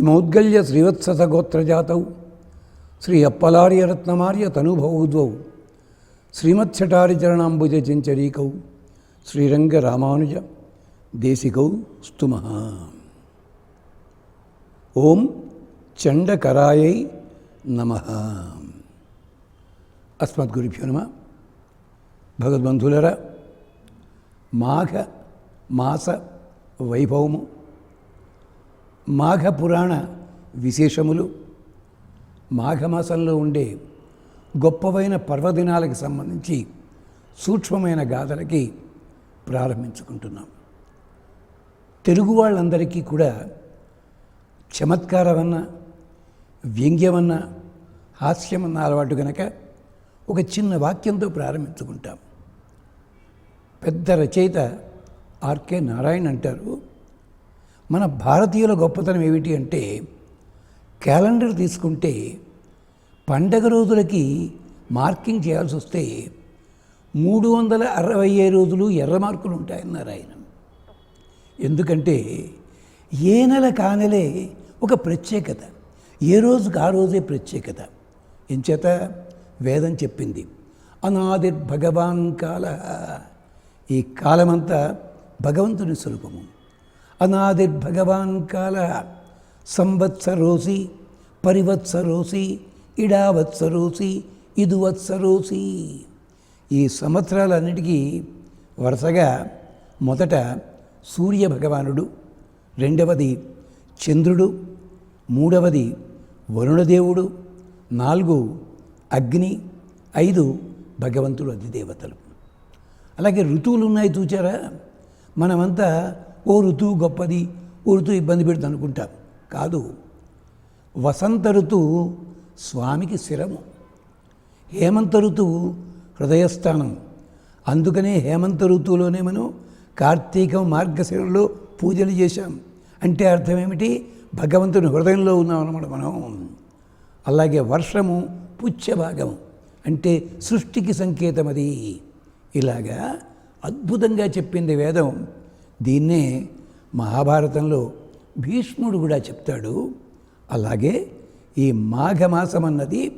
శ్రీమౌద్గల్య శ్రీవత్సస గోత్రజాతౌ శ్రీ అప్పలార్యరత్నమార్య తనుభౌద్వౌ శ్రీమత్సటారిచరణాంబుజ చెంచరీకౌ శ్రీరంగ రామానుజ దేశికౌ స్తుమ ఓం చండకరాయై నమ అస్మద్గురుభ్యో నమ భగవద్బంధులరా మాఘ మాస వైభవము మాఘ పురాణ విశేషములు మాఘమాసంలో ఉండే గొప్పవైన పర్వదినాలకు సంబంధించి సూక్ష్మమైన గాథలకి ప్రారంభించుకుంటున్నాం. తెలుగు వాళ్ళందరికీ కూడా చమత్కారమన్న వ్యంగ్యమన్న హాస్యమన్న అలవాటు కనుక ఒక చిన్న వాక్యంతో ప్రారంభించుకుంటాం. పెద్ద రచయిత ఆర్కే నారాయణ అంటారు. మన భారతీయుల గొప్పతనం ఏమిటి అంటే క్యాలెండర్ తీసుకుంటే పండగ రోజులకి మార్కింగ్ చేయాల్సి వస్తే మూడు వందల అరవై రోజులు ఎర్ర మార్కులు ఉంటాయన్నారు ఆయన. ఎందుకంటే ఏ నెల కానెలే ఒక ప్రత్యేకత ఏ రోజుకి ఆ రోజే ప్రత్యేకత. ఎంచేత వేదం చెప్పింది అనాది భగవాన్ కాల ఈ కాలమంతా భగవంతుని స్వరూపము. అనాదిర్భగవాన్ కాల సంవత్సరోసి పరివత్సరోసి ఇడావత్సరోసి ఇదువత్సరోసి. ఈ సంవత్సరాలన్నిటికీ వరుసగా మొదట సూర్య భగవానుడు రెండవది చంద్రుడు మూడవది వరుణదేవుడు నాలుగు అగ్ని ఐదు భగవంతుడు అధిదేవతలు. అలాగే ఋతువులు ఉన్నాయి చూచారా? మనమంతా ఓ ఋతువు గొప్పది ఓ ఋతువు ఇబ్బంది పెడుతుంది అనుకుంటాం కాదు వసంత ఋతువు స్వామికి శిరము హేమంత ఋతువు హృదయస్థానం. అందుకనే హేమంత ఋతువులోనే మనం కార్తీకం మార్గశిరంలో పూజలు చేశాం. అంటే అర్థం ఏమిటి? భగవంతుని హృదయంలో ఉన్నామన్నమాట మనం. అలాగే వర్షము పుచ్చభాగము అంటే సృష్టికి సంకేతం అది ఇలాగా అద్భుతంగా చెప్పింది వేదం. దీన్నే మహాభారతంలో భీష్ముడు కూడా చెప్తాడు. అలాగే ఈ మాఘమాసం అన్నది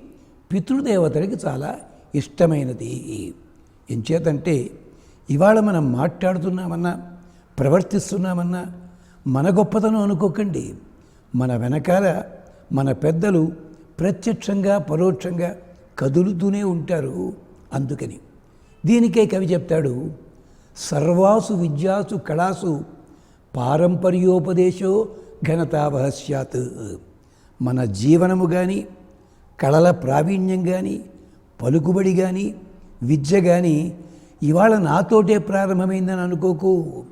పితృదేవతలకి చాలా ఇష్టమైనది. ఎంచేతంటే ఇవాళ మనం మాట్లాడుతున్నామన్నా ప్రవర్తిస్తున్నామన్నా మన గొప్పతనం అనుకోకండి. మన వెనకాల మన పెద్దలు ప్రత్యక్షంగా పరోక్షంగా కదులుతూనే ఉంటారు. అందుకని దీనికే కవి చెప్తాడు సర్వాసు విద్యాసు కళాసు పారంపర్యోపదేశో ఘనతావహ స్యాత్ మన జీవనము కానీ కళల ప్రావీణ్యం కానీ పలుకుబడి కానీ విద్య కానీ ఇవాళ నాతోటే ప్రారంభమైందని అనుకోకు.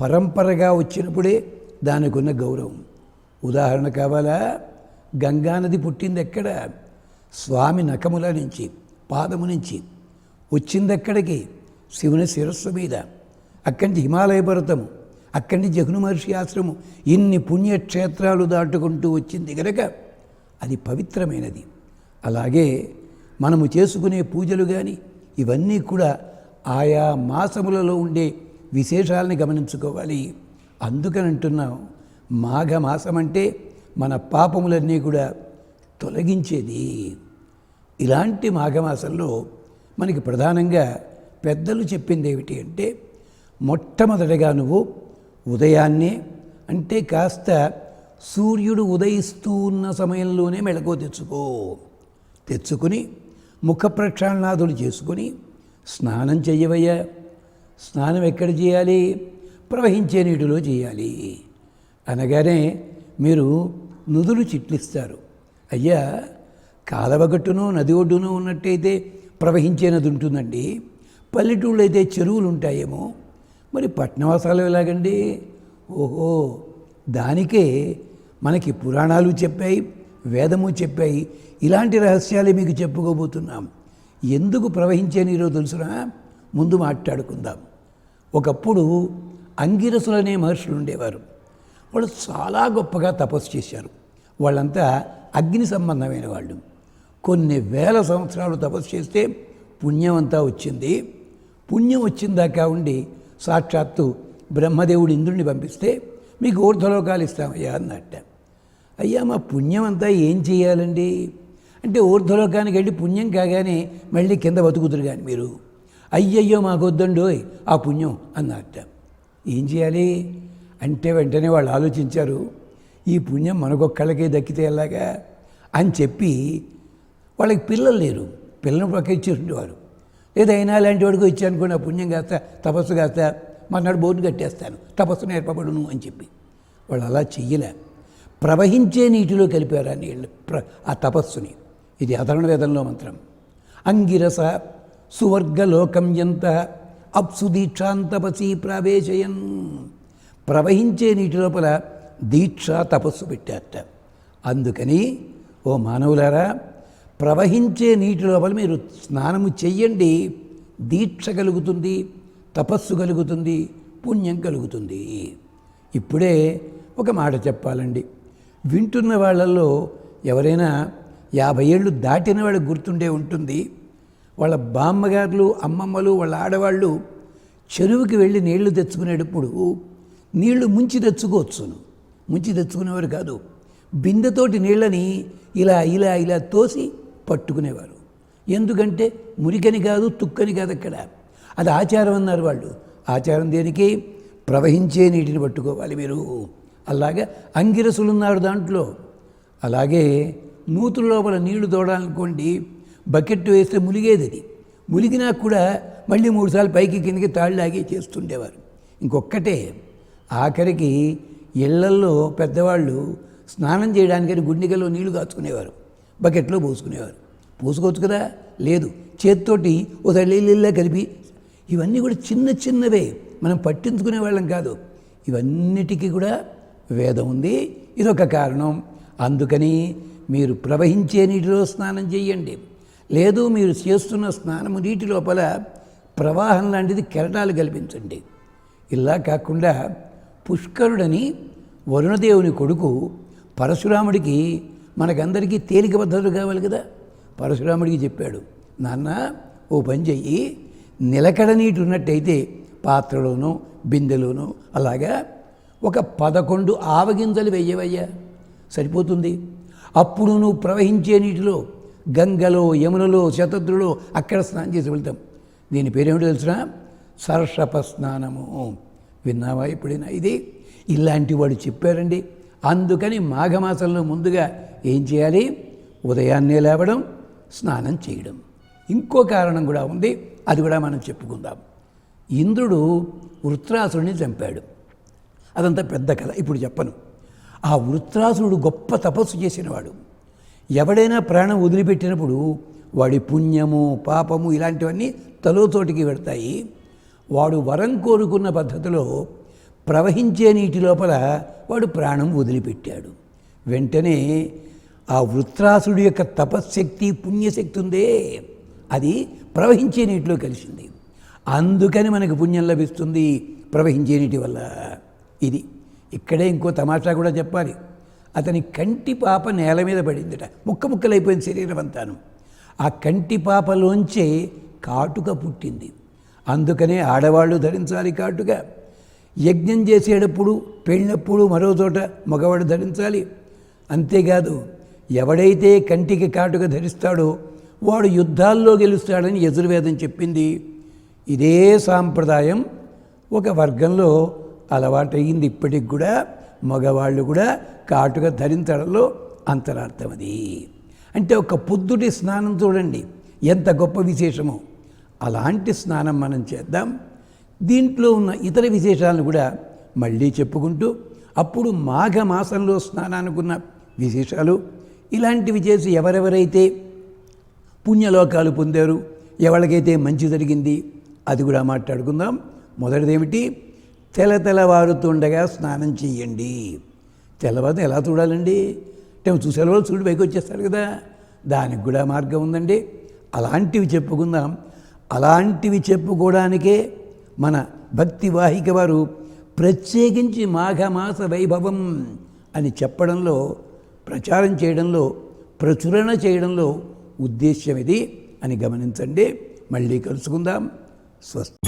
పరంపరగా వచ్చినప్పుడే దానికి ఉన్న గౌరవం. ఉదాహరణ కావాలా? గంగానది పుట్టింది ఎక్కడ స్వామి నకముల నుంచి పాదము నుంచి వచ్చిందెక్కడికి? ఎక్కడికి శివుని శిరస్సు మీద. అక్కడి నుంచి హిమాలయ పర్వతము అక్కడి నుంచి జగును మహర్షి ఆశ్రమం ఇన్ని పుణ్యక్షేత్రాలు దాటుకుంటూ వచ్చింది కనుక అది పవిత్రమైనది. అలాగే మనము చేసుకునే పూజలు కానీ ఇవన్నీ కూడా ఆయా మాసములలో ఉండే విశేషాలని గమనించుకోవాలి. అందుకని అంటున్నాం మాఘమాసం అంటే మన పాపములన్నీ కూడా తొలగించేది. ఇలాంటి మాఘమాసంలో మనకి ప్రధానంగా పెద్దలు చెప్పింది ఏమిటి అంటే మొట్టమొదటిగా నువ్వు ఉదయాన్నే అంటే కాస్త సూర్యుడు ఉదయిస్తూ ఉన్న సమయంలోనే మెళకువ తెచ్చుకో. తెచ్చుకుని ముఖ ప్రక్షాళనాదులు చేసుకుని స్నానం చెయ్యవయ్యా. స్నానం ఎక్కడ చేయాలి? ప్రవహించే నీటిలో చేయాలి. అనగానే మీరు నుదులు చిట్లిస్తారు. అయ్యా కాలవగట్టును నది ఒడ్డును ఉన్నట్టయితే ప్రవహించే నది ఉంటుందండి. పల్లెటూళ్ళు అయితే చెరువులు ఉంటాయేమో మరి పట్టణవాసాలు ఎలాగండి? ఓహో దానికే మనకి పురాణాలు చెప్పాయి వేదము చెప్పాయి. ఇలాంటి రహస్యాలే మీకు చెప్పుకోబోతున్నాం. ఎందుకు ప్రవహించే నీరో తెలుసునా? ముందు మాట్లాడుకుందాం. ఒకప్పుడు అంగిరసులనే మహర్షులు ఉండేవారు. వాళ్ళు చాలా గొప్పగా తపస్సు చేశారు. వాళ్ళంతా అగ్ని సంబంధమైన వాళ్ళు. కొన్ని వేల సంవత్సరాలు తపస్సు చేస్తే పుణ్యం అంతా వచ్చింది. పుణ్యం వచ్చిందాకా ఉండి సాక్షాత్తు బ్రహ్మదేవుడు ఇంద్రుడిని పంపిస్తే మీకు ఊర్ధ్వలోకాలు ఇస్తామయ్యా అన్నట్ట. అయ్యా మా పుణ్యం అంతా ఏం చేయాలండి? అంటే ఊర్ధ్వలోకానికి వెళ్ళి పుణ్యం కాగానే మళ్ళీ కింద బతుకుతురు కానీ మీరు. అయ్యయ్యో మాకు వద్దండోయ్ ఆ పుణ్యం అన్నట్ట. ఏం చేయాలి? అంటే వెంటనే వాళ్ళు ఆలోచించారు ఈ పుణ్యం మనకొక్కళ్ళకే దక్కితే ఎలాగా? అని చెప్పి వాళ్ళకి పిల్లలు లేరు. పిల్లలు పక్క ఏదైనా ఉండేవారు లాంటి వాడికి ఇచ్చానుకోండి ఆ పుణ్యం కాస్త తపస్సు కాస్త మర్నాడు బోర్డు కట్టేస్తాను తపస్సు నేర్పబడును అని చెప్పి. వాళ్ళు అలా చెయ్యలే. ప్రవహించే నీటిలో కలిపారు ఆ నీళ్ళు? ప్ర ఆ తపస్సుని. ఇది అధర్ణ వేదంలో మంత్రం. అంగిరస సువర్గలోకం ఎంత అప్సు దీక్షాంతపసి ప్రవేశయన్. ప్రవహించే నీటి లోపల దీక్ష తపస్సు పెట్టారట. అందుకని ఓ మానవులారా ప్రవహించే నీటి లోపల మీరు స్నానము చెయ్యండి. దీక్ష కలుగుతుంది తపస్సు కలుగుతుంది పుణ్యం కలుగుతుంది. ఇప్పుడే ఒక మాట చెప్పాలండి. వింటున్న వాళ్ళల్లో ఎవరైనా యాభై ఏళ్ళు దాటిన వాళ్ళు గుర్తుండే ఉంటుంది. వాళ్ళ బామ్మగారులు అమ్మమ్మలు వాళ్ళ ఆడవాళ్ళు చెరువుకి వెళ్ళి నీళ్ళు తెచ్చుకునేటప్పుడు నీళ్ళు ముంచి తెచ్చుకోవచ్చును. ముంచి తెచ్చుకునేవారు కాదు. బిందెతోటి నీళ్ళని ఇలా ఇలా ఇలా తోసి పట్టుకునేవారు. ఎందుకంటే మురికని కాదు తుక్కని కాదు అక్కడ. అది ఆచారం అన్నారు వాళ్ళు. ఆచారం దేనికి? ప్రవహించే నీటిని పట్టుకోవాలి మీరు. అలాగా అంగిరసులు ఉన్నారు దాంట్లో. అలాగే నూతుల లోపల నీళ్ళు తోడాలనుకోండి బకెట్ వేస్తే ములిగేది అది. ములిగినా కూడా మళ్ళీ మూడుసార్లు పైకి కిందకి తాళ్ళాగి చేస్తుండేవారు. ఇంకొక్కటే ఆఖరికి ఇళ్ళల్లో పెద్దవాళ్ళు స్నానం చేయడానికని గుండెకల్లో నీళ్ళు కాచుకునేవారు. బకెట్లో పోసుకునేవారు. పోసుకోవచ్చు కదా? లేదు. చేత్తోటి ఒకసారి తల్లిల్లా కలిపి ఇవన్నీ కూడా చిన్న చిన్నవే. మనం పట్టించుకునే వాళ్ళం కాదు. ఇవన్నిటికీ కూడా వేదం ఉంది. ఇదొక కారణం. అందుకని మీరు ప్రవహించే నీటిలో స్నానం చేయండి. లేదు మీరు చేస్తున్న స్నానము నీటి లోపల ప్రవాహం లాంటిది కెరటాలు కల్పించండి. ఇలా కాకుండా పుష్కరుడని వరుణదేవుని కొడుకు పరశురాముడికి మనకందరికీ తేలిక పద్ధతులు కావాలి కదా. పరశురాముడికి చెప్పాడు నాన్న ఓ పని చెయ్యి. నిలకడ నీటి ఉన్నట్టయితే పాత్రలోనూ బిందెలోనూ అలాగా ఒక పదకొండు ఆవగింజలు వెయ్యవయ్యా. సరిపోతుంది. అప్పుడు నువ్వు ప్రవహించే నీటిలో గంగలో యమునలో శతద్రులో అక్కడ స్నానం చేసి వెళ్తాం. దీని పేరేమిటో తెలిసిన సర్షప స్నానము. విన్నావా ఎప్పుడైనా ఇది? ఇలాంటి వాడు చెప్పారండి. అందుకని మాఘమాసంలో ముందుగా ఏం చేయాలి? ఉదయాన్నే లేవడం స్నానం చేయడం. ఇంకో కారణం కూడా ఉంది అది కూడా మనం చెప్పుకుందాం. ఇంద్రుడు వృత్రాసుడిని చంపాడు. అదంతా పెద్ద కథ ఇప్పుడు చెప్పను. ఆ వృత్రాసురుడు గొప్ప తపస్సు చేసినవాడు. ఎవడైనా ప్రాణం వదిలిపెట్టినప్పుడు వాడి పుణ్యము పాపము ఇలాంటివన్నీ తలోతోటికి పెడతాయి. వాడు వరం కోరుకున్న పద్ధతిలో ప్రవహించే నీటి లోపల వాడు ప్రాణం వదిలిపెట్టాడు. వెంటనే ఆ వృత్రాసుడి యొక్క తపశ్శక్తి పుణ్యశక్తి ఉందే. అది ప్రవహించే నీటిలో కలిసింది. అందుకని మనకు పుణ్యం లభిస్తుంది ప్రవహించే నీటి వల్ల. ఇది ఇక్కడే ఇంకో తమాషా కూడా చెప్పాలి. అతని కంటి పాప నేల మీద పడిందిట. ముక్క ముక్కలైపోయింది శరీరం అంతాను. ఆ కంటి పాపలోంచే కాటుక పుట్టింది. అందుకనే ఆడవాళ్ళు ధరించాలి కాటుక. యజ్ఞం చేసేటప్పుడు పెళ్ళినప్పుడు మరో చోట మగవాడు ధరించాలి. అంతేకాదు ఎవడైతే కంటికి కాటుక ధరిస్తాడో వాడు యుద్ధాల్లో గెలుస్తాడని యజుర్వేదం చెప్పింది. ఇదే సాంప్రదాయం ఒక వర్గంలో అలవాటయింది. ఇప్పటికి కూడా మగవాళ్ళు కూడా కాటుక ధరించడంలో అంతరార్థం అది అంటే ఒక పొద్దుటి స్నానం చూడండి ఎంత గొప్ప విశేషమో. అలాంటి స్నానం మనం చేద్దాం. దీంట్లో ఉన్న ఇతర విశేషాలను కూడా మళ్ళీ చెప్పుకుంటూ అప్పుడు మాఘ మాసంలో స్నానానికి ఉన్న విశేషాలు ఇలాంటివి చేసి ఎవరెవరైతే పుణ్యలోకాలు పొందారు ఎవరికైతే మంచి జరిగింది అది కూడా మాట్లాడుకుందాం. మొదటిదేమిటి? తెల తెల్లవారుతుండగా స్నానం చేయండి తెల్లవారు ఎలా చూడాలండి? అంటే చూసే వాళ్ళు చూడు పైకి వచ్చేస్తారు కదా. దానికి కూడా మార్గం ఉందండి. అలాంటివి చెప్పుకుందాం. అలాంటివి చెప్పుకోవడానికే మన భక్తి వాహిక వారు ప్రత్యేకించి మాఘమాస వైభవం అని చెప్పడంలో ప్రచారం చేయడంలో ప్రచురణ చేయడంలో ఉద్దేశ్యం ఇది అని గమనించండి. మళ్ళీ కలుసుకుందాం. స్వస్తి.